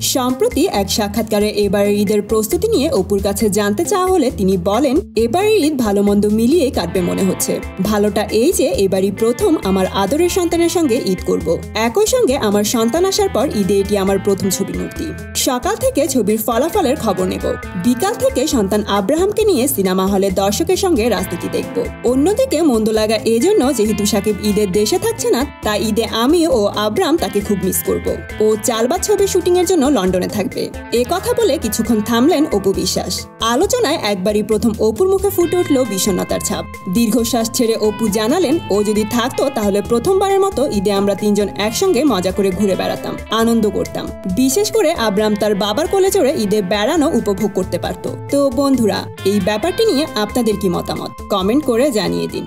সম্প্রতি এক সাক্ষাৎকারে এবারের ঈদের প্রস্তুতি নিয়ে অপুর কাছে জানতে চাওয়া হলে তিনি বলেন এবারের ঈদ ভালো মন্দ মিলিয়ে কাটবে মনে হচ্ছে। ভালোটা এই যে, এবারই প্রথম আমার আদরের সন্তানের সঙ্গে ঈদ করব। একই সঙ্গে আমার সন্তান আসার পর ঈদে এটি আমার প্রথম ছবি মুক্তি সকাল থেকে ছবির ফলাফলের খবর নেব। বিকাল থেকে সন্তান আব্রাহামকে নিয়ে সিনেমা হলে দর্শকের সঙ্গে রাজনীতি দেখব। অন্যদিকে মন্দ লাগা এজন্য যেহেতু সাকিব ঈদের দেশে থাকছে না, তাই ঈদে আমি ও আব্রাহাম তাকে খুব মিস করব। ও চালবাজ ছবির শুটিংয়ের জন্য লন্ডনে থাকবে। এ কথা বলে কিছুক্ষণ থামলেন অপু বিশ্বাস। আলোচনায় একবারই প্রথম অপুর মুখে ফুটে উঠল বিষণ্ণতার ছাপ। দীর্ঘশ্বাস ছেড়ে অপু জানালেন, ও যদি থাকতো তাহলে প্রথমবারের মতো ঈদে আমরা তিনজন একসঙ্গে মজা করে ঘুরে বেড়াতাম, আনন্দ করতাম। বিশেষ করে আব্রাম তার বাবার কোলে চড়ে ঈদে বেড়ানো উপভোগ করতে পারত। তো বন্ধুরা, এই ব্যাপারটি নিয়ে আপনাদের কি মতামত? কমেন্ট করে জানিয়ে দিন।